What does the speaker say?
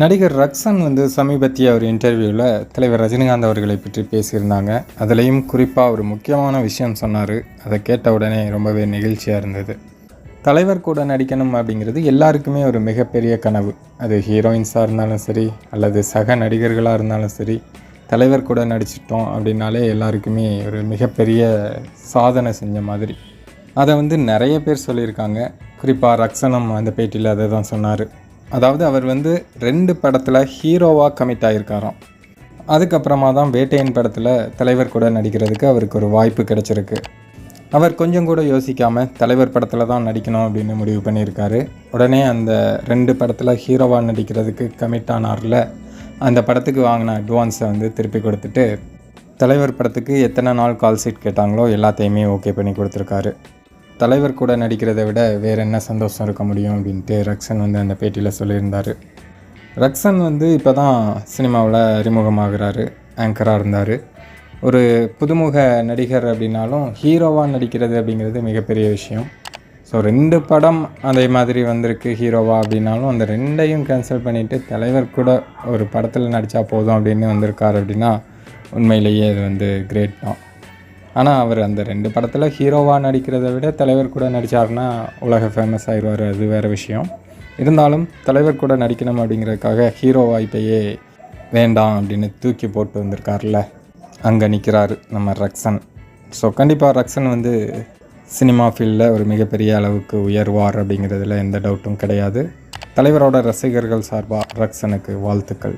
நடிகர் ரக்ஷன் வந்து சமீபத்திய ஒரு இன்டர்வியூவில் தலைவர் ரஜினிகாந்த் அவர்களை பற்றி பேசியிருந்தாங்க. அதுலேயும் குறிப்பாக ஒரு முக்கியமான விஷயம் சொன்னார். அதை கேட்ட உடனே ரொம்பவே நெகிழ்ச்சியாக இருந்தது. தலைவர் கூட நடிக்கணும் அப்படிங்கிறது எல்லாருக்குமே ஒரு மிகப்பெரிய கனவு. அது ஹீரோயின்ஸாக இருந்தாலும் சரி அல்லது சக நடிகர்களாக இருந்தாலும் சரி தலைவர் கூட நடிச்சிட்டோம் அப்படின்னாலே எல்லாருக்குமே ஒரு மிகப்பெரிய சாதனை செஞ்ச மாதிரி. அதை வந்து நிறைய பேர் சொல்லியிருக்காங்க. குறிப்பாக ரக்ஷனம் அந்த பேட்டியில் அதை தான் சொன்னார். அதாவது அவர் வந்து ரெண்டு படத்தில் ஹீரோவாக கமிட் ஆகியிருக்காராம் அதுக்கப்புறமா தான் வேட்டையின் படத்தில் தலைவர் கூட நடிக்கிறதுக்கு அவருக்கு ஒரு வாய்ப்பு கிடைச்சிருக்கு. அவர் கொஞ்சம் கூட யோசிக்காமல் தலைவர் படத்தில் தான் நடிக்கணும் அப்படின்னு முடிவு பண்ணியிருக்காரு. உடனே அந்த ரெண்டு படத்தில் ஹீரோவாக நடிக்கிறதுக்கு கமிட் ஆனார்ல அந்த படத்துக்கு வாங்கின அட்வான்ஸை வந்து திருப்பி கொடுத்துட்டு தலைவர் படத்துக்கு எத்தனை நாள் கால் ஷீட் கேட்டாங்களோ எல்லாத்தையுமே ஓகே பண்ணி கொடுத்துருக்காரு. தலைவர் கூட நடிக்கிறதை விட வேறு என்ன சந்தோஷம் இருக்க முடியும் அப்படின்ட்டு ரக்ஷன் வந்து அந்த பேட்டியில் சொல்லியிருந்தார். ரக்ஷன் வந்து இப்போ தான் சினிமாவில் அறிமுகமாகிறாரு ஆங்கராக இருந்தார். ஒரு புதுமுக நடிகர் அப்படின்னாலும் ஹீரோவாக நடிக்கிறது அப்படிங்கிறது மிகப்பெரிய விஷயம். ஸோ ரெண்டு படம் அதே மாதிரி வந்திருக்கு ஹீரோவா அப்படின்னாலும் அந்த ரெண்டையும் கேன்சல் பண்ணிவிட்டு தலைவர் கூட ஒரு படத்தில் நடித்தா போதும் அப்படின்னு வந்திருக்கார் அப்படின்னா உண்மையிலேயே அது வந்து கிரேட் தான். ஆனால் அவர் அந்த ரெண்டு படத்தில் ஹீரோவாக நடிக்கிறத விட தலைவர் கூட நடித்தார்னா உலக ஃபேமஸ் ஆயிடுவார் அது வேறு விஷயம். இருந்தாலும் தலைவர் கூட நடிக்கணும் அப்படிங்கிறதுக்காக ஹீரோ வாய்ப்பையே வேண்டாம் அப்படின்னு தூக்கி போட்டு வந்திருக்கார்ல அங்கே நிற்கிறார் நம்ம ரக்ஷன் ஸோ கண்டிப்பாக ரக்ஷன் வந்து சினிமா ஃபீல்டில் ஒரு மிகப்பெரிய அளவுக்கு உயர்வார் அப்படிங்கிறதுல எந்த டவுட்டும் கிடையாது. தலைவரோட ரசிகர்கள் சார்பாக ரக்ஷனுக்கு வாழ்த்துக்கள்.